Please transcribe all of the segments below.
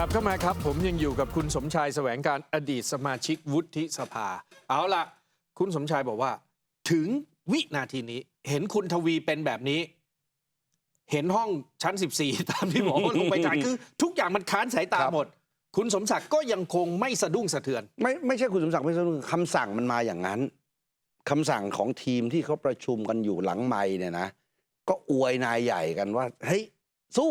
กลับเข้ามาครับ ผมยังอยู่กับคุณสมชายแสวงการอดีตสมาชิกวุฒิสภา เอาละคุณสมชายบอกว่า ถึงวินาทีนี้เห็นคุณทวีเป็นแบบนี้ เห็นห้องชั้น 14 ตามที่หมอลงไปจ่ายคือ ทุกอย่างมันค้านสายตาหมด คุณสมศักดิ์ก็ยังคงไม่สะดุ้งสะเทือน ไม่ไม่ใช่คุณสมศักดิ์ไม่ใช่คำสั่งมันมาอย่างนั้นคำสั่งของทีมที่เขาประชุมกันอยู่หลังไม่เนี่ยนะก็อวยนายใหญ่กันว่าเฮ้ยสู้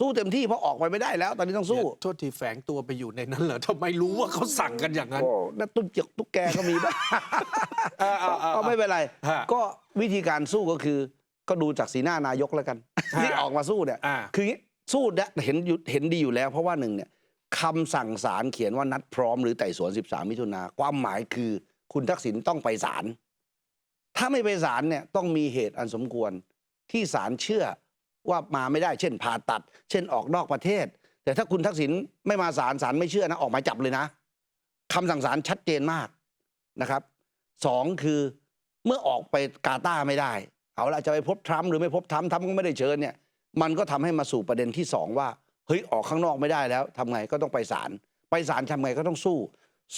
สู้เต็มที่เพราะออกไปไม่ได้แล้ว ตอนนี้ต้องสู้โทษทีแฝงตัวไปอยู่ในนั้นเหรอทำไมรู้ว่าเขาสั่งกันอย่างนั้น โอ้แล้วตุ๊กเจกตุ๊กแกก็มีบ้างเออเออเออก็ไม่เป็นไร ฮะก็วิธีการสู้ก็คือ ก็ดูจากสีหน้านายกแล้วกันฮะที่ออกมาสู้เนี่ยอ่า คืออย่างงี้สู้เนี่ยเห็นอยู่เห็นดีอยู่แล้ว เพราะว่าหนึ่งเนี่ยคำสั่งศาลเขียนว่านัดพร้อมหรือไต่สวน 13 มิถุนาความหมายคือคุณทักษิณต้องไปศาลถ้าไม่ไปศาลเนี่ยต้องมีเหตุอันสมควรที่ศาลเชื่อ ว่ามาไม่ได้เช่นผ่าตัด เช่นออกนอกประเทศ แต่ถ้าคุณทักษิณไม่มาศาลศาลไม่เชื่อนะออกหมายจับเลยนะคำสั่งศาลชัดเจนมากนะครับสองคือเมื่อออกไปกาตาร์ไม่ได้ เอาละจะไปพบทรัมป์หรือไม่พบทรัมป์ทรัมป์ก็ไม่ได้เชิญเนี่ยมันก็ทำให้มาสู่ประเด็นที่สองว่าเฮ้ยออกข้างนอกไม่ได้แล้วทำไงก็ต้องไปศาลไปศาลทำไงก็ต้องสู้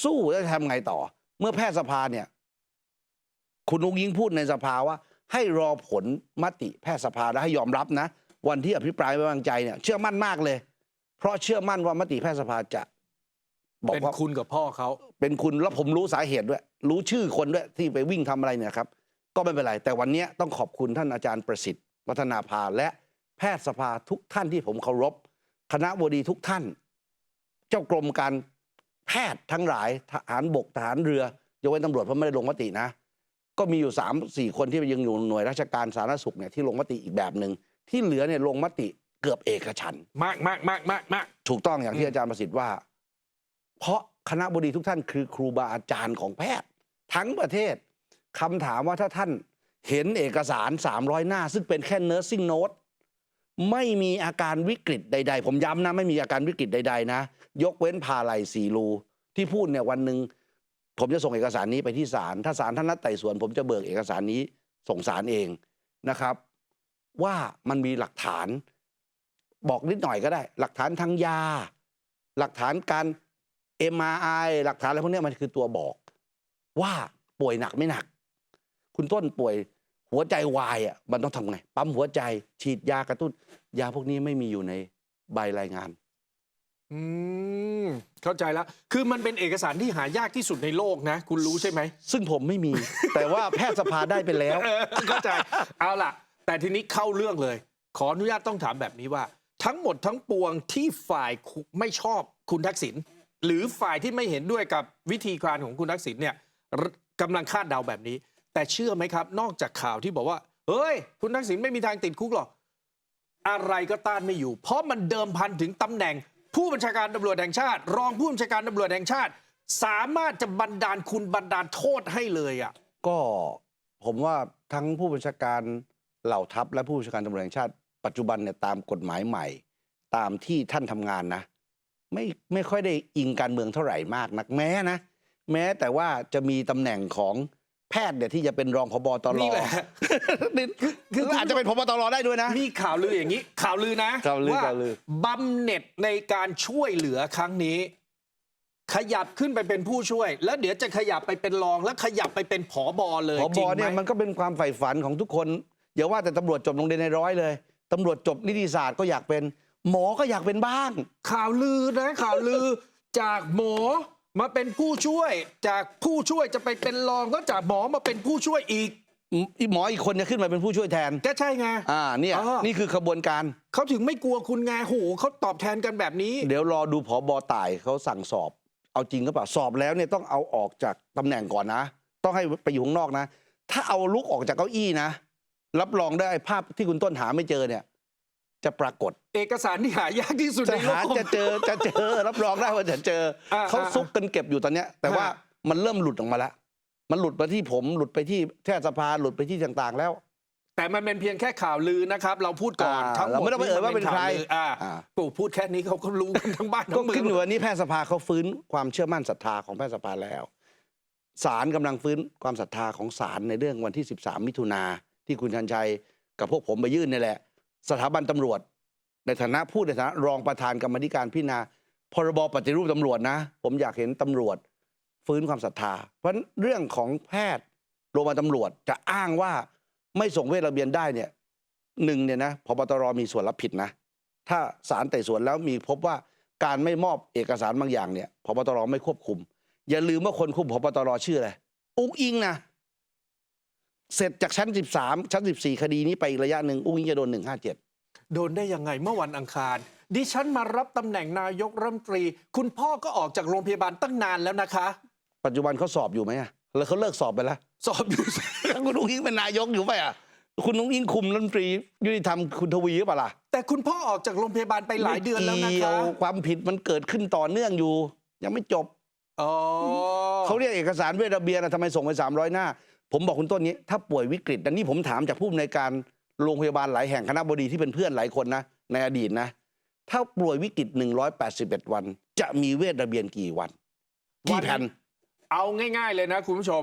สู้แล้วจะทำไงต่อ เมื่อแพทยสภาเนี่ย คุณนุ้งยิงพูดในสภาว่า ให้รอผลมติแพทยสภาและให้ยอมรับนะ วันที่อภิปรายไม่ไว้วางใจเนี่ยเชื่อมั่นมากเลย เพราะเชื่อมั่นว่ามติแพทยสภาจะ บอกเป็นว่าคุณกับพ่อเขา เป็นคุณแล้วผมรู้สาเหตุด้วย รู้ชื่อคนด้วยที่ไปวิ่งทำอะไรเนี่ยครับ ก็ไม่เป็นไร แต่วันนี้ต้องขอบคุณท่านอาจารย์ประสิทธิ์ วัฒนาภาและแพทยสภาทุกท่านที่ผมเคารพ คณะบดีทุกท่าน เจ้ากรมการแพทย์ทั้งหลายทหารบกทหารเรือยกเว้นตำรวจเพราะไม่ได้ลงมตินะ ก็มีอยู่สามสี่คนที่ยังอยู่หน่วยราชการสาธารณสุขเนี่ยที่ลงมติอีกแบบหนึ่งที่เหลือเนี่ยลงมติเกือบเอกฉันท์มากมากมากมากมาก ถูกต้องอย่างอืที่มอาจารย์ประสิทธิ์ว่า เพราะคณะบดีทุกท่านคือครูบาอาจารย์ของแพทย์ ทั้งประเทศคำถามว่าถ้าท่านเห็นเอกสาร 300 หน้า ซึ่งเป็นแค่ nursing note ไม่มีอาการวิกฤตใด ๆ ผมย้ำนะ ไม่มีอาการวิกฤตใด ๆ นะ ยกเว้นพาไหลสีรู ที่พูดเนี่ยวันหนึ่ง ผมจะส่งเอกสารนี้ไปที่ศาลถ้าศาลท่านนัดไต่สวน ผมจะเบิกเอกสารนี้ส่งศาลเองนะครับ ว่ามันมีหลักฐาน บอกนิดหน่อยก็ได้ หลักฐานทางยา หลักฐานการ MRI หลักฐานอะไรพวกนี้มันคือตัวบอก ว่าป่วยหนักไม่หนัก คุณต้นป่วยหัวใจวายอะมันต้องทำไง ปั๊มหัวใจฉีดยากระตุ้น ยาพวกนี้ไม่มีอยู่ในใบรายงาน อืม เข้าใจแล้ว คือมันเป็นเอกสารที่หายากที่สุดในโลกนะ คุณรู้ใช่ไหม ซึ่งผมไม่มี แต่ว่าแพทยสภาได้ไปแล้ว เออเข้าใจ เอาล่ะ แต่ทีนี้เข้าเรื่องเลย ขออนุญาตต้องถามแบบนี้ว่า ทั้งหมดทั้งปวงที่ฝ่ายคุไม่ชอบคุณทักษิณหรือฝ่ายที่ไม่เห็นด้วยกับวิธีการของคุณทักษิณเนี่ยรกำลังคาดเดาแบบนี้ แต่เชื่อไหมครับ นอกจากข่าวที่บอกว่า เฮ้ย คุณทักษิณไม่มีทางติดคุกหรอก อะไรก็ต้านไม่อยู่ เพราะมันเดิมพันถึงตำแหน่ง ผู้บัญชาการตำรวจแห่งชาติ รองผู้บัญชาการตำรวจแห่งชาติ สามารถจะบันดาลคุณบันดาลโทษให้เลยอะก็ผมว่าทั้งผู้บัญชาการเหล่าทัพและผู้บัญชาการตำรวจแห่งชาติ ปัจจุบันเนี่ยตามกฎหมายใหม่ ตามที่ท่านทำงานนะ ไม่ไม่ค่อยได้อิงการเมืองเท่าไหร่มากนักแม้นะ แม้แต่ว่าจะมีตำแหน่งของ แพทย์เนี่ยที่จะเป็นรองพบตรนี่แหละนี่คืออาจจะเป็นพบตรได้ด้วยนะ มีข่าวลืออย่างนี้ ข่าวลือนะข่าวลือว่าข่าวลือ บำเหน็จในการช่วยเหลือครั้งนี้ ขยับขึ้นไปเป็นผู้ช่วย แล้วเดี๋ยวจะขยับไปเป็นรองแล้วขยับไปเป็นผอบอเลยพจริบงไหมเนี่ยมันก็เป็นความใฝ่ฝันของทุกคนอย่าว่าแต่ตำรวจจบโรงเรียนในร้อยเลยตำรวจจบนิติศาสตร์ก็อยากเป็น หมอก็อยากเป็นบ้าง ข่าวลือนะข่าวลือ จากหมอ มาเป็นผู้ช่วยจากผู้ช่วยจะไปเป็นรองก็จากหมอมาเป็นผู้ช่วยอีกอีหมออีกคนจะขึ้นมาเป็นผู้ช่วยแทนก็ใช่ไงอ่าเนี่ยอ่านี่นี่คือขบวนการเขาถึงไม่กลัวคุณไงโหเขาตอบแทนกันแบบนี้ เดี๋ยวรอดูผอบอต่ายเขาสั่งสอบ เอาจริงก็เปล่าสอบแล้วเนี่ยต้องเอาออกจากตำแหน่งก่อนนะ ต้องให้ไปอยู่ข้างนอกนะ ถ้าเอาลุกออกจากเก้าอี้นะ รับรองได้ไอ้ภาพที่คุณต้นหาไม่เจอเนี่ย จะปรากฏ เอกสารที่หายากที่สุดจะในโลหากจะเจอจะเจอ รับรองได้ว่าจะเจออ่าเขาซุกกันเก็บอยู่ตอนเนี้ย แต่ว่าฮะมันเริ่มหลุดออกมาแล้ว มันหลุดไปที่ผมหลุดไปที่แพทยสภาหลุดไปที่ต่างๆ แล้ว แต่มันเป็นเพียงแค่ข่าวลือนะครับ เราพูดก่อนอ่าทั้งหมดเราไม่ต้องไปเอ่ยว่าเป็นใครข่ลืออ่าอ่าปู่พูดแค่นี้เขาก็รู้กันทั้งบ้านก็ทั้งเมืขึ้นองอยู่วันนี้แพทยสภาเขาฟื้นความเชื่อมั่นศรัทธาของแพทยสภาแล้วศาลกำลังฟื้นความศรัทธาของศาลในเรื่องวันที่ 13 มิถุนาที่คุณชันชัยกับพวกผมไปยื่นนี่แหละ สถาบันตำรวจ ในฐานะผู้ในฐานะรองประธานกรรมธิการพิจารณาพรบปฏิรูปตำรวจนะ ผมอยากเห็นตำรวจ ฟื้นความศรัทธา เพราะเรื่องของแพทย์โรงพยาบาลตำรวจจะอ้างว่าไม่ส่งเวทระเบียนได้เนี่ยหนึ่งเนี่ยนะพบตรมีส่วนรับผิดนะ ถ้าศาลไต่สวนแล้วมีพบว่าการไม่มอบเอกสารบางอย่างเนี่ยพบตรไม่ควบคุม อย่าลืมว่าคนคุมพบตรชื่ออะไรอุ้งอิงนะ เสร็จจากชั้น 13 ชั้น 14 คดีนี้ไปอีกระยะหนึ่งอุ้งอิงจะโดน 157 โดนได้ยังไงเมื่อวันอังคาร ดิฉันมารับตำแหน่งนายกรัฐมนตรี คุณพ่อก็ออกจากโรงพยาบาลตั้งนานแล้วนะคะ ปัจจุบันเขาสอบอยู่ไหมอะแล้วเขาเลิกสอบไปแล้ว สอบอยู่ คุณอุ้งอิงเป็นนายกอยู่ไปอะคุณอุ้งอิงคุมรัฐมนตรียุติธรรมคุณทวีหรือเปล่าล่ะแต่คุณพ่อออกจากโรงพยาบาลไปหลายเดือนแล้วนะไม่เกี่คะยวความผิดมันเกิดขึ้นต่อเนื่องอยู่ ยังไม่จบ อ๋อเขาเรียกเอกสารเวทระเบียนอะทำไมส่งไป300 หน้า ผมบอกคุณต้นนี้ถ้าป่วยวิกฤตอันนี้ผมถามจากผู้อำนวยการโรงพยาบาลหลายแห่งคณะบดีที่เป็นเพื่อนหลายคนนะในอดีตนะ ถ้าป่วยวิกฤต 181 วัน จะมีเวทระเบียนกี่วันกี่แผ่นเอาง่ายๆเลยนะคุณผู้ชม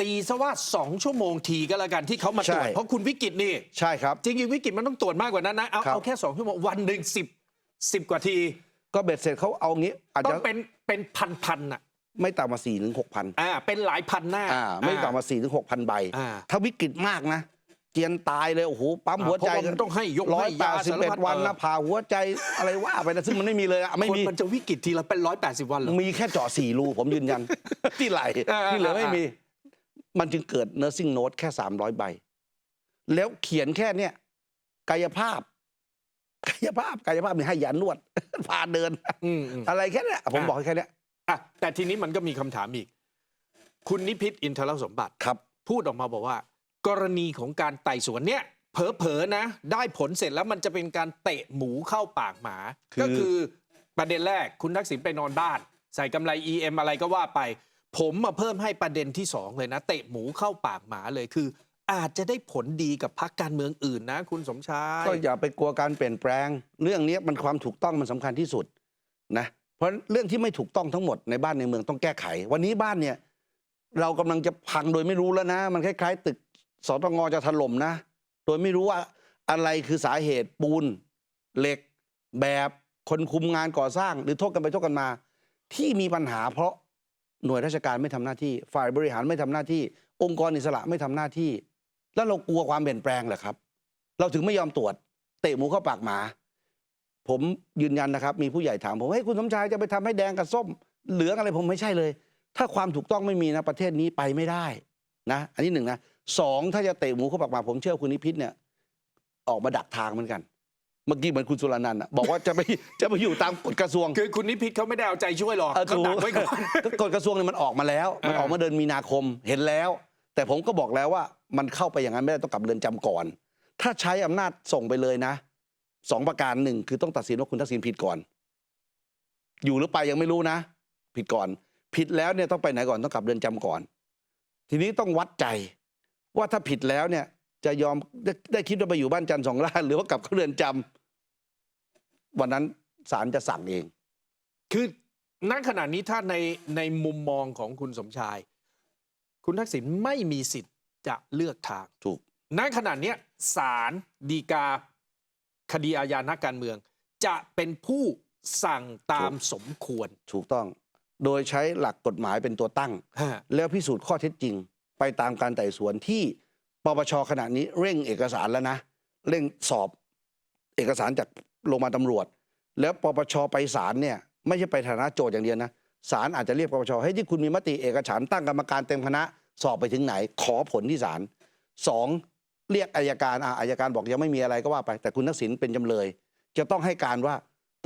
ตีซะว่าสองชั่วโมงทีก็แล้วกันที่เขามาตรวจใช่เพราะคุณวิกฤตนี่ใช่ครับจริงๆวิกฤตมันต้องตรวจมากกว่านั้นนะเอาครับเอาแค่สองชั่วโมงวันหนึ่งสิบสิบกว่าที ก็เบ็ดเสร็จเขาเอางี้อาจต้อจะงเป็นเป็นพันพันๆอะ ไม่ต่ำกว่า4ถึง6,000อ่าเป็นหลายพันหน้าอ่าไม่ต่ำกว่า4ถึง6,000ใบ อ่า ถ้าวิกฤตมากนะ เจียนตายเลย โอ้โห ปั๊มหัวใจเพราะามันต้องให้ยกร้อยให้แปยาดสิบสารเอ็ดพัดวันนะเออ ผ่าหัวใจอะไรว่าไปนะซึ่งมันไม่มีเลยอะไม่คนมี มันจะวิกฤตทีละเป็นร้อยแปดสิบวันเหรอ มีแค่เจาะสี่รู ผมยืนยัน ที่ไหลอ่าที่เหลือไม่อ่ามีมี มันจึงเกิด nursing note แค่300ใบ แล้วเขียนแค่เนี้ยกายภาพ กายภาพกายภาพมีให้ยานวด พาเดิน อืมอืมอะไรแค่เนี้ยผมอ่าบอกแค่เนี้ย อะแต่ทีนี้มันก็มีคำถามอีก คุณนิพิษอินทรสมบัติ ครับ พูดออกมาบอกว่า กรณีของการไต่สวนเนี่ย เผลอๆนะ ได้ผลเสร็จแล้วมันจะเป็นการเตะหมูเข้าปากหมา คือ ก็คือประเด็นแรกคุณทักษิณไปนอนบ้าน ใส่กำไร EM อะไรก็ว่าไป ผมมาเพิ่มให้ประเด็นที่สองเลยนะ เตะหมูเข้าปากหมาเลยคือ อาจจะได้ผลดีกับพรรคการเมืองอื่นนะ คุณสมชาย ก็อย่าไปกลัวการเปลี่ยนแปลง เรื่องนี้มันความถูกต้องมันสำคัญที่สุดนะ เพราะเรื่องที่ไม่ถูกต้องทั้งหมดในบ้านในเมืองต้องแก้ไข วันนี้บ้านเนี่ย เรากำลังจะพังโดยไม่รู้แล้วนะ มันคล้ายๆ ตึกสตงจะถล่มนะ โดยไม่รู้ว่าอะไรคือสาเหตุปูน เหล็ก แบบคนคุมงานก่อสร้าง หรือโทษกันไปโทษกันมา ที่มีปัญหา เพราะหน่วยราชการไม่ทำหน้าที่ ฝ่ายบริหารไม่ทำหน้าที่ องค์กรอิสระไม่ทำหน้าที่ แล้วเรากลัวความเปลี่ยนแปลงเหรอครับ เราถึงไม่ยอมตรวจ เตะหมูเข้าปากหมา ผมยืนยันนะครับ มีผู้ใหญ่ถามผมเฮ้ยคุณสมชายจะไปทำให้แดงกับส้ม เหลืองอะไรผมไม่ใช่เลย ถ้าความถูกต้องไม่มีนะประเทศนี้ไปไม่ได้นะอันนี้หนึ่งนะสองถ้าจะเตะหมูเข้าปากหมาผมเชื่อคุณนิพิษเนี่ยออกมาดักทางเหมือนกัน เมื่อกี้เหมือนคุณสุรนันท์อะบอกว่าจะไปจะไปอยู่ตามกฎกระทรวง คือคุณนิพิษเขาไม่ได้เอาใจช่วยหรอกเออเขาถูกดักไว้ก่อนกฎกระทรวงเนี่ยมันออกมาแล้ว มันอ่าออกมาเดือนมีนาคมเห็นแล้ว แต่ผมก็บอกแล้วว่ามันเข้าไปอย่างนั้นไม่ได้ต้องกลับเรือนจำก่อน ถ้าใช้อำนาจส่งไปเลยนะ สองประการหนึ่งคือต้องตัดสินว่าคุณทักษิณผิดก่อน อยู่หรือไปยังไม่รู้นะ ผิดก่อน ผิดแล้วเนี่ยต้องไปไหนก่อนต้องกลับเรือนจำก่อน ทีนี้ต้องวัดใจว่าถ้าผิดแล้วเนี่ย จะยอมได้ได้คิดว่าไปอยู่บ้านจันทร์สองล้านหรือว่ากลับเข้าเรือนจำวันนั้นศาลจะสั่งเอง คือณขณะนี้ถ้าในในมุมมองของคุณสมชาย คุณทักษิณไม่มีสิทธิ์จะเลือกทางถูกณขณะเนี้ยศาลดีกา คดีอาญานักการเมือง จะเป็นผู้สั่งตามสมควร ถูกต้อง โดยใช้หลักกฎหมายเป็นตัวตั้ง ฮะ แล้วพิสูจน์ข้อเท็จจริง ไปตามการไต่สวนที่ปปชขณะนี้เร่งเอกสารแล้วนะ เร่งสอบเอกสารจากโรงพยาบาลตำรวจ แล้วปปชไปศาลเนี่ย ไม่ใช่ไปฐานะโจทย์อย่างเดียวนะศาลอาจจะเรียกปปชให้ยที่คุณมีมติเอกฉันท์ตั้งกรรมการเต็มคณะ สอบไปถึงไหน ขอผลที่ศาลสอง เรียกอายการอะอายการบอกยังไม่มีอะไรก็ว่าไป แต่คุณทักษิณเป็นจำเลย จะต้องให้การว่า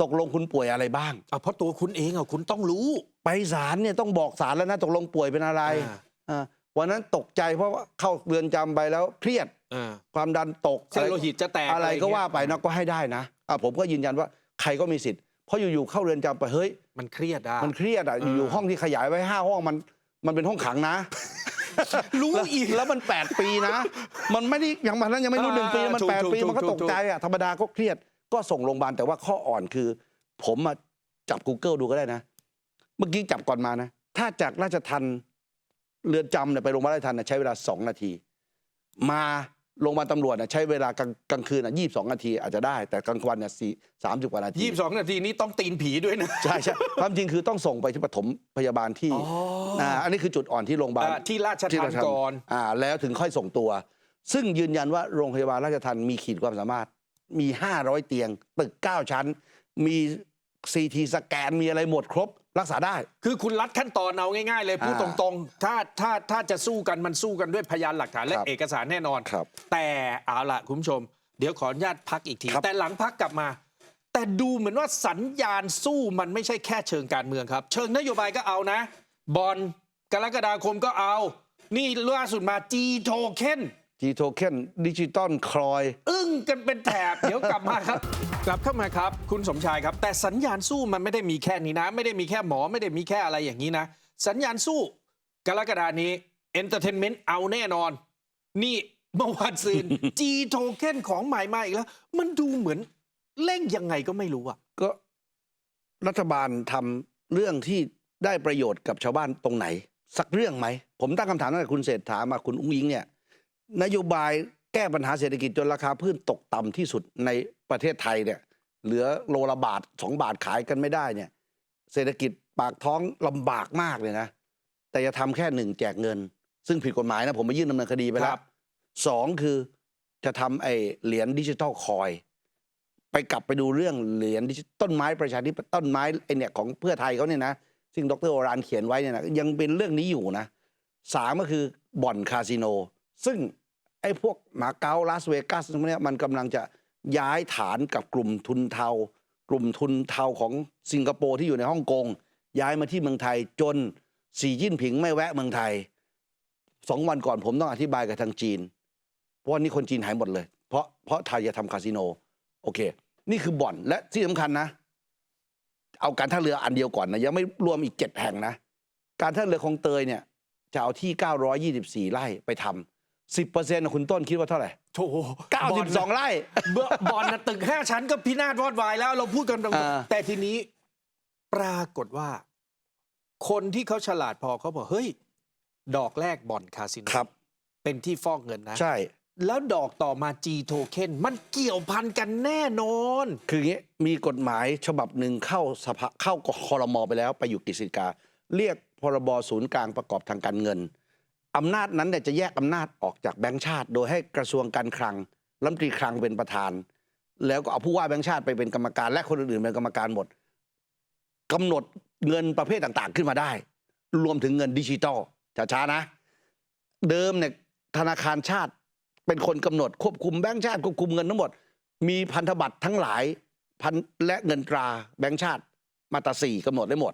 ตกลงคุณป่วยอะไรบ้างเอาเพราะตัวคุณเองอะคุณต้องรู้ ไปศาลเนี่ยต้องบอกศาลแล้วนะตกลงป่วยเป็นอะไรอ่า อ่าวันนั้นตกใจเพราะว่าเข้าเรือนจำไปแล้วเครียดอ่าความดันตกเส้นโลหิตจะแตกอะไรก็ว่าไปเงี้นะยก็ให้ได้นะอะผมก็ยืนยันว่าใครก็มีสิทธิ์เพราะอยู่ๆเข้าเรือนจำไปเฮ้ย มันเครียดอะ มันเครียดอะอยู่ๆห้องที่ขยายไว้ห้าห้องมัน มันเป็นห้องขังนะ รู้แล้วอีกแล้วมันแปดปีนะ มันไม่ได้อย่างมันนั้นยังไม่รู้อ่าหนึ่งปีนะมันถูกแปดถูกปีถูกมันก็ถูกตกใจอะธรรมดาก็เครียดก็ส่งโรงพยาบาลแต่ว่าข้ออ่อนคือ ผมมาจับ Google ดูก็ได้นะ เมื่อกี้จับก่อนมานะ ถ้าจากราชทันเรือนจำเนี่ยไปโรงพยาบาลราชทันเนี่ยใช้เวลาสองนาที มา โรงพยาบาลตำรวจน่ะใช้เวลากลางกลางคืนอะยี่สิบสองนาทีอาจจะได้ แต่กลางวันเนี่ยสี่สามสิบกว่านาทียี่สิบสองนาทีนี้ต้องตีนผีด้วยนะ ใช่ใช่ความจริงคือต้องส่งไปที่ปฐมพยาบาลที่อ๋ออ่าอันนี้คือจุดอ่อนที่โรงพยาบาล อ่าที่ราชที่ทาเรานทำก่อน อ่าแล้วถึงค่อยส่งตัว ซึ่งยืนยันว่าโรงพยาบาลราชทันมีขีดความสามารถ มี 500 เตียง ตึก 9 ชั้น มีซีทีสแกนมีอะไรหมดครบ รักษาได้ คือคุณรัดขั้นตอนเอาง่ายๆเลยพูดตอ่ารงๆ ถ้าถ้าถ้าจะสู้กันมันสู้กันด้วยพยานหลักฐานและครับเอกสารแน่นอน ครับแต่เอาล่ะคุณผู้ชม เดี๋ยวขออนุญาตพักอีกที ครับ แต่หลังพักกลับมา แต่ดูเหมือนว่าสัญญาณสู้มันไม่ใช่แค่เชิงการเมืองครับ เชิงนโยบายก็เอานะ บอลกรกฎาคมก็เอา นี่ล่าสุดมาจีโทเค็น จีโทเค็นดิจิตอลคลอย อึ้งกันเป็นแถบ เดี๋ยวกลับมาครับ กลับเข้ามาครับ คุณสมชายครับ แต่สัญญาณสู้มันไม่ได้มีแค่นี้นะ ไม่ได้มีแค่หมอไม่ได้มีแค่อะไรอย่างนี้นะ สัญญาณสู้กรกฎานี้เอนเตอร์เทนเมนต์เอาแน่นอน นี่เมื่อวานซืนจีโทเค็นของใหม่มาอีกแล้ว มันดูเหมือนเร่งยังไงก็ไม่รู้อะก็รัฐบาลทำเรื่องที่ได้ประโยชน์กับชาวบ้านตรงไหน สักเรื่องไหม ผมตั้งคำถามตั้งแต่คุณเศรษฐามาคุณอุ้งยิงเนี่ย นโยบายแก้ปัญหาเศรษฐกิจจนราคาพืชตกต่ำที่สุดในประเทศไทยเนี่ยเหลือโลละบาทสองบาทขายกันไม่ได้เนี่ยเศรษฐกิจปากท้องลำบากมากเลยนะ แต่จะทำแค่หนึ่งแจกเงิน ซึ่งผิดกฎหมายนะ ผมไปยื่นดำเนินคดีไปแล้วสองคือจะทำไอ้เหรียญดิจิทัลคอยไปกลับไปดูเรื่องเหรียญดิจิต้นไม้ประชาธิปตยต้นไม้ไอเนี่ยของเพื่อไทยเขาเนี่ยนะซึ่งดรโอรานเขียนไว้เนี่ยนะยังเป็นเรื่องนี้อยู่นะสามก็คือบ่อนคาสิโน ซึ่ง ไอ้พวกหมาเก๊าลาสเวกัสพวกเนี้ยมันกำลังจะย้ายฐานกับกลุ่มทุนเทา กลุ่มทุนเทาของสิงคโปร์ที่อยู่ในฮ่องกงย้ายมาที่เมืองไทยจนสีจิ้นผิงไม่แวะเมืองไทยสองวันก่อนผมต้องอธิบายกับทางจีน เพราะว่านี่คนจีนหายหมดเลย เพราะเพราะไทยจะทำคาสิโน โอเค นี่คือบ่อนและที่สำคัญนะ เอาการท่าเรืออันเดียวก่อนนะยังไม่รวมอีกเจ็ดแห่งนะ การท่าเรือคลองเตยเนี่ยจะเอาที่ 924 ไร่ไปทำ สิบเปอร์เซ็นต์คุณต้นคิดว่าเท่าไหร่โถบอลนะ92ไร่เบอร์บอลนะตึกห้าชั้นก็พินาศวอดวายแล้วเราพูดกันตรงอ่าๆแต่ทีนี้ปรากฏว่า คนที่เขาฉลาดพอเขาบอกเฮ้ย ดอกแรกบ่อนคาสิโนครับ เป็นที่ฟอกเงินนะ ใช่ แล้วดอกต่อมา G โทเค็นมันเกี่ยวพันกันแน่นอน คืออย่างนี้มีกฎหมายฉบับหนึ่งเข้าสภาเข้าคอรมอไปแล้ว ไปอยู่กฤษฎีกา เรียกพรบศูนย์กลางประกอบทางการเงิน อำนาจนั้นเนี่ยจะแยกอำนาจออกจากแบงก์ชาติ โดยให้กระทรวงการคลังรัฐมนตรีคลังเป็นประธาน แล้วก็เอาผู้ว่าแบงก์ชาติไปเป็นกรรมการ และคนอื่นๆเป็นกรรมการหมดกำหนดเงินประเภทต่างๆ ขึ้นมาได้ รวมถึงเงินดิจิตอลช้าๆนะ เดิมเนี่ยธนาคารชาติเป็นคนกำหนดควบคุมแบงก์ชาติควบคุมเงินทั้งหมด มีพันธบัตรทั้งหลายพันและเงินตราแบงก์ชาติมาตราสี่กำหนดได้หมด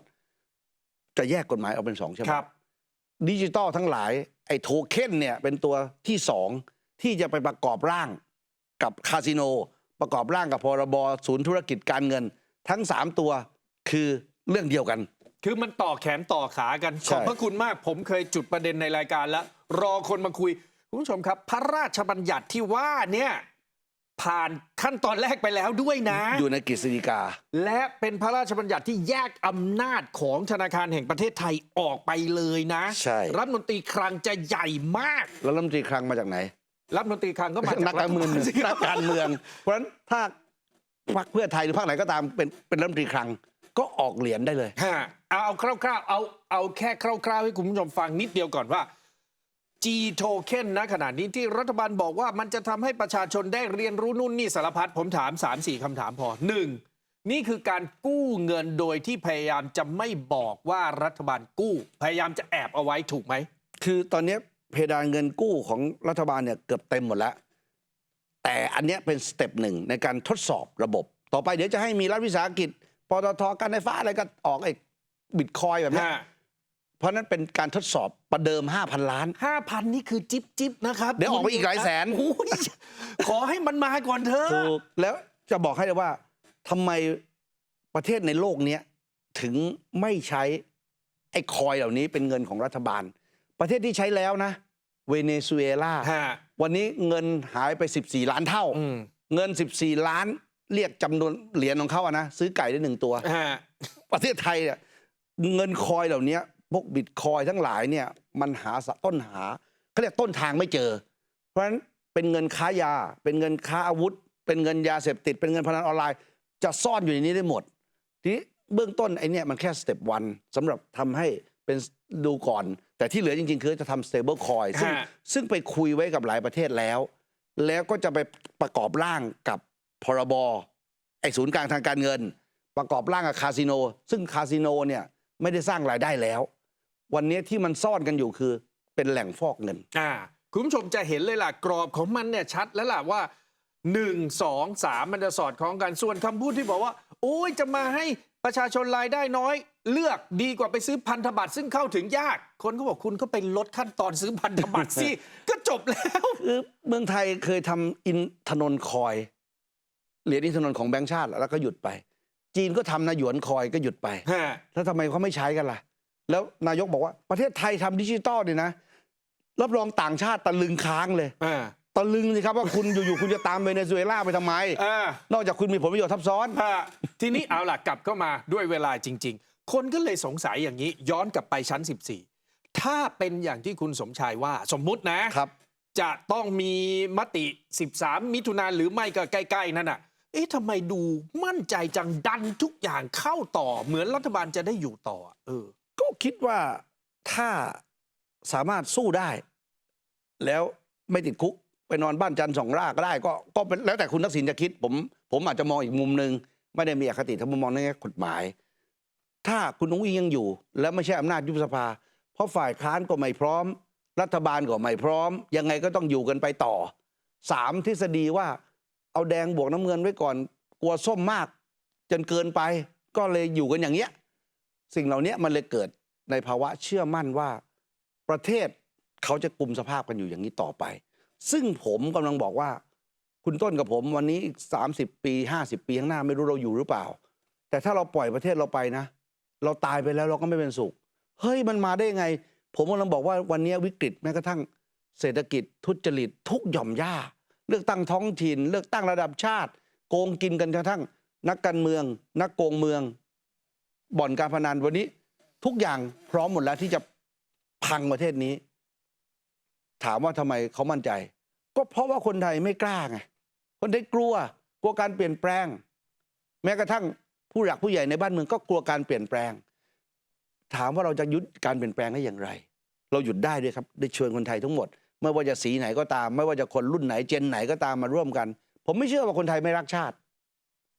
จะแยกกฎหมายออกเป็นสองใช่ไหมครับ ดิจิตอลทั้งหลาย ไอ้โทเค็นเนี่ยเป็นตัวที่สองที่จะไปประกอบร่างกับคาสิโน ประกอบร่างกับพรบศูนย์ธุรกิจการเงิน ทั้งสามตัวคือเรื่องเดียวกัน คือมันต่อแขนต่อขากันใช่ขอบพระคุณมากผมเคยจุดประเด็นในรายการแล้ว รอคนมาคุย คุณผู้ชมครับ พระราชบัญญัติที่ว่าเนี่ย ผ่านขั้นตอนแรกไปแล้วด้วยนะ อยู่ในกฤษฎีกา และเป็นพระราชบัญญัติที่แยกอำนาจของธนาคารแห่งประเทศไทยออกไปเลยนะ ใช่ รัฐมนตรีคลังจะใหญ่มาก แล้วรัฐมนตรีคลังมาจากไหน รัฐมนตรีคลังก็มาจากนักการเมืองฐบลสิคนัรับกการเมือง เพราะฉะนั้นถ้าพรรคเพื่อไทยหรือพรรคไหนก็ตามเป็นเป็นรัฐมนตรีคลังก็ออกเหรียญได้เลย ฮะเอาเอาคร่าวๆเอาเอาแค่คร่าวๆให้คุณผู้ชมฟังนิดเดียวก่อนว่า G token นะขณะนี้ที่รัฐบาลบอกว่ามันจะทำให้ประชาชนได้เรียนรู้นู่นนี่สารพัดผมถาม 3 4คำถามพอ 1. นี่คือการกู้เงินโดยที่พยายามจะไม่บอกว่ารัฐบาลกู้ พยายามจะแอบเอาไว้ถูกไหม คือตอนนี้เพดานเงินกู้ของรัฐบาลเนี่ยเกือบเต็มหมดแล้ว แต่อันเนี้ยเป็นสเต็ปหนึ่งในการทดสอบระบบ ต่อไปเดี๋ยวจะให้มีรัฐวิสาหกิจปตทการไฟฟ้าอะไรก็ออกไอ้บิตคอยแบบเนี้ยฮะ เพราะนั้นเป็นการทดสอบประเดิม 5,000 ล้าน ห้าพันนี่คือจิบจิบนะครับเดี๋ยวออกไปอีกหลายแสน โอ้ยขอให้มันมาก่อนเถอะ ถูกแล้วจะบอกให้เลยว่าทำไมประเทศในโลกเนี้ยถึงไม่ใช้ไอ้คอยเหล่านี้เป็นเงินของรัฐบาล ประเทศที่ใช้แล้วนะ เวเนซุเอลาฮะ วันนี้เงินหายไป 14 ล้านเท่า อืมเงิน 14 ล้านเรียกจำนวนเหรียญของเขาอะนะซื้อไก่ได้หนึ่งตัว ฮะ ประเทศไทยเนี่ยเงินคอยเหล่านี้ พวกบิตคอยทั้งหลายเนี่ยมันหาสะต้นหาเขาเรียกต้นทางไม่เจอ เพราะฉะนั้นเป็นเงินค้ายา เป็นเงินค้าอาวุธ เป็นเงินยาเสพติด เป็นเงินพนันออนไลน์ จะซ่อนอยู่ในนี้ได้หมด ทีนี้เบื้องต้นไอ้เนี่ยมันแค่สเต็ปวันสำหรับทำให้เป็นดูก่อน แต่ที่เหลือจริง ๆ คือจะทำ stable coin ซึ่งฮะซึ่งไปคุยไว้กับหลายประเทศแล้ว แล้วก็จะไปประกอบร่างกับพรบไอ้ศูนย์กลางทางการเงิน ประกอบร่างกับคาสิโน ซึ่งคาสิโนเนี่ยไม่ได้สร้างรายได้แล้ว วันนี้ที่มันซ่อนกันอยู่คือเป็นแหล่งฟอกเงิน อ่าคุณผู้ชมจะเห็นเลยล่ะ กรอบของมันเนี่ยชัดแล้วล่ะว่า 1 2 3 มันจะสอดคล้องกันส่วนคำพูดที่บอกว่า โอ้ยจะมาให้ประชาชนรายได้น้อย เลือกดีกว่าไปซื้อพันธบัตรซึ่งเข้าถึงยาก คนก็บอกคุณก็ไปลดขั้นตอนซื้อพันธบัตรสิ ก็จบแล้ว คือเมืองไทยเคยทำอินถนนคอย เหรียญอินถนนของแบงค์ชาติแล้วก็หยุดไป จีนก็ทำนะหยวนคอยก็หยุดไป ฮะ แล้วทำไมเขาไม่ใช้กันล่ะ แล้วนายกบอกว่าประเทศไทยทำดิจิตอลเนี่ยนะรับรองต่างชาติตะลึงค้างเลยอ่าตะลึงสิครับว่าคุณอยู่ๆคุณจะตามเวเนซุเอลาไปทำไมอ่านอกจากคุณมีผลประโยชน์ทับซ้อนฮะทีนี้เอาล่ะกลับเข้ามาด้วยเวลาจริง ๆ คนก็เลยสงสัยอย่างนี้ ย้อนกลับไปชั้น 14 ถ้าเป็นอย่างที่คุณสมชายว่า สมมุตินะครับ จะต้องมีมติ 13 มิถุนาหรือไม่ก็ใกล้ ๆ นั่นน่ะเอ๊ะทำไมดูมั่นใจจังดันทุกอย่างเข้าต่อเหมือนรัฐบาลจะได้อยู่ต่อ เออ ก็คิดว่าถ้าสามารถสู้ได้ แล้วไม่ติดคุกไปนอนบ้านจันทร์สองรากก็ได้ ก็ก็เป็นแล้วแต่คุณทักษิณจะคิด ผมผมอาจจะมองอีกมุมหนึ่งไม่ได้มีอคติถ้ามุมมองในแง่กฎหมาย ถ้าคุณนุ้งอิงยังอยู่ แล้วไม่ใช่อำนาจยุบสภา เพราะฝ่ายค้านก็ไม่พร้อม รัฐบาลก็ไม่พร้อม ยังไงก็ต้องอยู่กันไปต่อสามทฤษฎีว่า เอาแดงบวกน้ำเงินไว้ก่อน กลัวส้มมาก จนเกินไป ก็เลยอยู่กันอย่างเงี้ย สิ่งเหล่านี้มันเลยเกิดในภาวะเชื่อมั่นว่าประเทศเขาจะกลุ่มสภาพกันอยู่อย่างนี้ต่อไป ซึ่งผมกำลังบอกว่า คุณต้นกับผมวันนี้อีก30ปี 50 ปีข้างหน้าไม่รู้เราอยู่หรือเปล่า แต่ถ้าเราปล่อยประเทศเราไปนะ เราตายไปแล้วเราก็ไม่เป็นสุข เฮ้ยมันมาได้ยังไง ผมกำลังบอกว่าวันนี้วิกฤตแม้กระทั่งเศรษฐกิจทุจริตทุกหย่อมย่า เลือกตั้งท้องถิ่น เลือกตั้งระดับชาติ โกงกินกันกระทั่ง นักการเมือง นักโกงเมือง บ่อนการพนันวันนี้ ทุกอย่างพร้อมหมดแล้วที่จะพังประเทศนี้ ถามว่าทำไมเขามั่นใจ ก็เพราะว่าคนไทยไม่กล้าไงคนไทยกลัวกลัวการเปลี่ยนแปลง แม้กระทั่งผู้หลักผู้ใหญ่ในบ้านเมืองก็กลัวการเปลี่ยนแปลง ถามว่าเราจะยุดการเปลี่ยนแปลงได้อย่างไร เราหยุดได้ด้วยครับได้ชวนคนไทยทั้งหมด ไม่ว่าจะสีไหนก็ตาม ไม่ว่าจะคนรุ่นไหนเจนไหนก็ตามมาร่วมกัน ผมไม่เชื่อว่าคนไทยไม่รักชาติ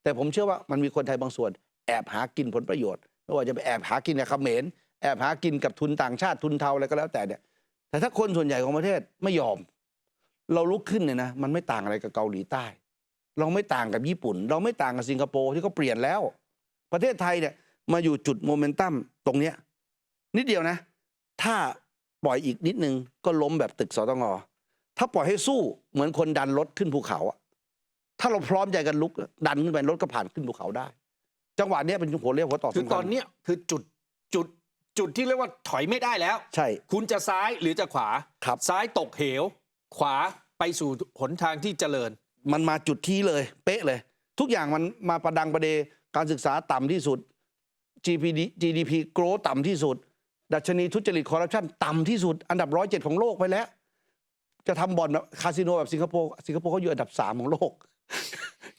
แต่ผมเชื่อว่ามันมีคนไทยบางส่วน แอบหากินผลประโยชน์ไม่ว่าจะไปแอบหากินกับเขมรแอบหากินกับทุนต่างชาติทุนเทาอะไรก็แล้วแต่เนี่ย แต่ถ้าคนส่วนใหญ่ของประเทศไม่ยอม เราลุกขึ้นเนี่ยนะมันไม่ต่างอะไรกับเกาหลีใต้ เราไม่ต่างกับญี่ปุ่น เราไม่ต่างกับสิงคโปร์ที่เขาเปลี่ยนแล้ว ประเทศไทยเนี่ยมาอยู่จุดโมเมนตัมตรงเนี้ยนิดเดียวนะ ถ้าปล่อยอีกนิดนึงก็ล้มแบบตึกสตงถ้าปล่อยให้สู้เหมือนคนดันรถขึ้นภูเขาอะถ้าเราพร้อมใจกันลุก ดันขึ้นไปรถก็ผ่านขึ้นภูเขาได้ จังหวะเนี้ยเป็นหัวเรียวหัวต่อคือสำคัญตอนเนี้ยคือจุดจุดจุดที่เรียกว่าถอยไม่ได้แล้ว ใช่ คุณจะซ้ายหรือจะขวา ครับ ซ้ายตกเหว ขวาไปสู่หนทางที่เจริญ มันมาจุดที่เลย เป๊ะเลย ทุกอย่างมันมาประดังประเดการศึกษาต่ำที่สุด GPD GDP โกรต่ำที่สุด ดัชนีทุจริตคอร์รัปชันต่ำที่สุด อันดับร้อยเจ็ดของโลกไปแล้ว จะทำบ่อนแบบคาสิโนแบบสิงคโปร์สิงคโปร์เขาอยู่อันดับสามของโลก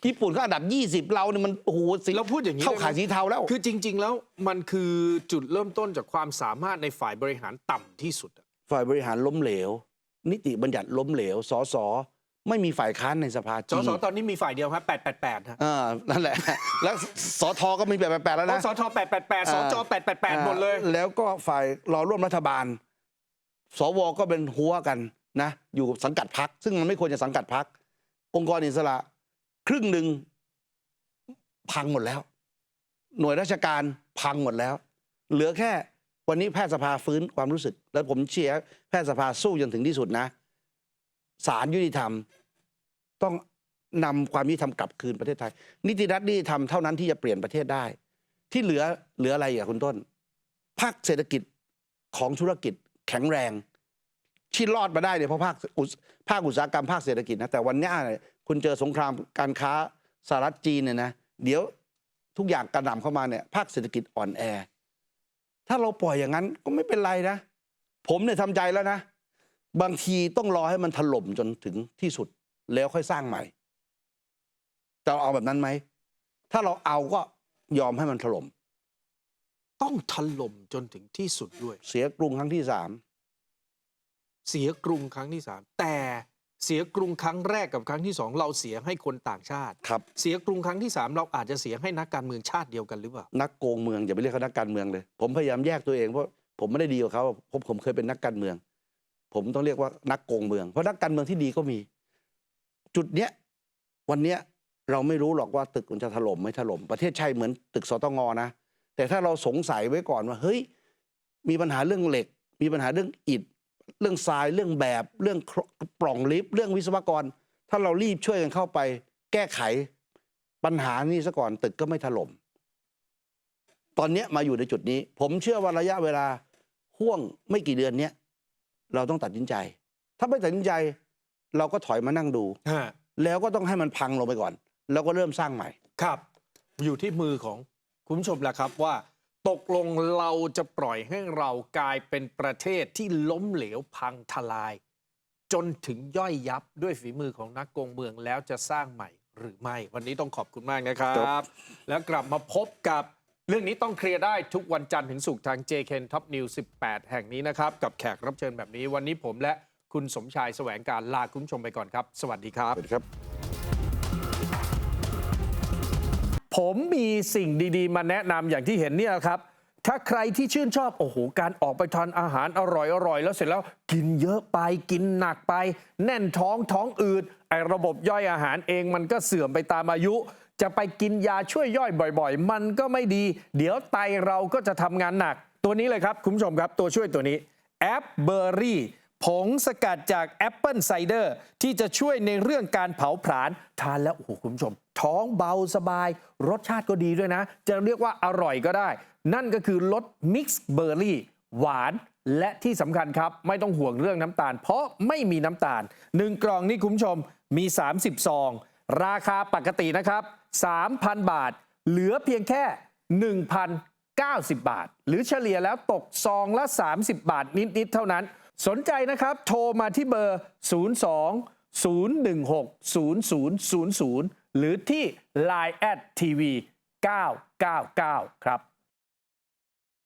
ญี่ปุ่นก็อันดับยี่สิบเราเนี่ยมันโอ้โหสิเราพูดอย่างนี้เข้าได้ไหมขายสีเทาแล้ว คือจริง ๆ แล้วมันคือจุดเริ่มต้นจากความสามารถในฝ่ายบริหารต่ำที่สุดอะฝ่ายบริหารล้มเหลว นิติบัญญัติล้มเหลวสสไม่มีฝ่ายค้านในสภาจสริงสตอนนี้มีฝ่ายเดียวครับ 888ฮะอ่านั่นแหละ แล้วสทก็มีแบบแปลกๆแล้วเพนะราะสท888สจ888หมดเลย อ่าแล้วก็ฝ่ายรอร่วมรัฐบาล สวก็เป็นหัวกันนะ อยู่สังกัดพัก ซึ่งมันไม่ควรจะสังกัดพัก องค์กรอิสระ ครึ่งหนึ่งพังหมดแล้ว หน่วยราชการพังหมดแล้ว เหลือแค่วันนี้แพทยสภาฟื้นความรู้สึก แล้วผมเชียร์แพทยสภาสู้จนถึงที่สุดนะศาลยุติธรรม ต้องนำความยุติธรรมกลับคืนประเทศไทย นิติรัฐนิติธรรมเท่านั้นที่จะเปลี่ยนประเทศได้ ที่เหลือเหลืออะไรอะคุณต้นภาคเศรษฐกิจของธุรกิจแข็งแรงที่รอดมาได้เนี่ยเพราะภาคอุตภาคอุตสาหกรรมภาคเศรษฐกิจนะแต่วันนี้เคุณเจอสงครามการค้าสหรัฐจีนเนี่ยนะเดี๋ยวทุกอย่างกระหน่ำเข้ามาเนี่ยภาคเศรษฐกิจอ่อนแอ ถ้าเราปล่อยอย่างนั้นก็ไม่เป็นไรนะ ผมเนี่ยทำใจแล้วนะ บางทีต้องรอให้มันถล่มจนถึงที่สุดแล้วค่อยสร้างใหม่จะเอาแบบนั้นไหม ถ้าเราเอาก็ยอมให้มันถล่มต้องถล่มจนถึงที่สุดด้วย เสียกรุงครั้งที่สามเสียกรุงครั้งที่สามแต่ เสียกรุงครั้งแรกกับครั้งที่สองเราเสียให้คนต่างชาติ ครับ เสียกรุงครั้งที่สามเราอาจจะเสียให้นักการเมืองชาติเดียวกันหรือเปล่า นักโกงเมืองอย่าไปเรียกเขานักการเมืองเลย ผมพยายามแยกตัวเองเพราะผมไม่ได้ดีกว่าเขาเพราะผมเคยเป็นนักการเมือง ผมต้องเรียกว่านักโกงเมืองเพราะนักการเมืองที่ดีก็มี จุดเนี้ยวันเนี้ยเราไม่รู้หรอกว่าตึกมันจะถล่มไม่ถล่มประเทศใช่เหมือนตึกสตงนะแต่ถ้าเราสงสัยไว้ก่อนว่าเฮ้ยมีปัญหาเรื่องเหล็ก มีปัญหาเรื่องอิฐ เรื่องทรายเรื่องแบบเรื่องปล่องลิฟต์เรื่องวิศวกร ถ้าเรารีบช่วยกันเข้าไป แก้ไขปัญหานี้ซะก่อนตึกก็ไม่ถล่มตอนเนี้ยมาอยู่ในจุดนี้ ผมเชื่อว่าระยะเวลาห่วงไม่กี่เดือนเนี้ยเราต้องตัดสินใจ ถ้าไม่ตัดสินใจ เราก็ถอยมานั่งดูแล้วก็ต้องให้มันพังลงไปก่อน แล้วก็เริ่มสร้างใหม่ครับ อยู่ที่มือของคุณผู้ชมแหละครับว่า ตกลงเราจะปล่อยให้เรากลายเป็นประเทศที่ล้มเหลวพังทลาย จนถึงย่อยยับด้วยฝีมือของนักโกงเมืองแล้วจะสร้างใหม่หรือไม่ วันนี้ต้องขอบคุณมากนะครับครับ แล้วกลับมาพบกับเรื่องนี้ต้องเคลียร์ได้ทุกวันจันทร์ถึงศุกร์ทาง JKN Top News 18 แห่งนี้นะครับ กับแขกรับเชิญแบบนี้วันนี้ผมและคุณสมชายแสวงการลาคุณผู้ชมไปก่อนครับ สวัสดีครับสวัสดีครับ ผมมีสิ่งดีๆ มาแนะนำอย่างที่เห็นเนี่ยครับ ถ้าใครที่ชื่นชอบ โอ้โห การออกไปทานอาหารอร่อยๆแล้วเสร็จแล้วกินเยอะไปกินหนักไป แน่นท้องท้องอืดไอระบบย่อยอาหารเองมันก็เสื่อมไปตามอายุ จะไปกินยาช่วยย่อยบ่อยๆ มันก็ไม่ดี เดี๋ยวไตเราก็จะทำงานหนัก ตัวนี้เลยครับคุณผู้ชมครับตัวช่วยตัวนี้แอปเบอร์รี่ ผงสกัดจากแอปเปิลไซเดอร์ที่จะช่วยในเรื่องการเผาผลาญทานแล้วโอ้โหคุณผู้ชม ท้องเบาสบาย รสชาติก็ดีด้วยนะ จะเรียกว่าอร่อยก็ได้ นั่นก็คือรสมิกซ์เบอร์รี่หวานและที่สำคัญครับ ไม่ต้องห่วงเรื่องน้ำตาล เพราะไม่มีน้ำตาล 1 กล่องนี่คุณผู้ชมมี 30ซอง ราคาปกตินะครับ 3,000 บาท เหลือเพียงแค่ 1,090 บาท หรือเฉลี่ยแล้วตกซองละ 30 บาทนิด ๆ เท่านั้น สนใจนะครับ โทรมาที่เบอร์ 02 016 0000 หรือที่ Line แอดทีวี999 ครับ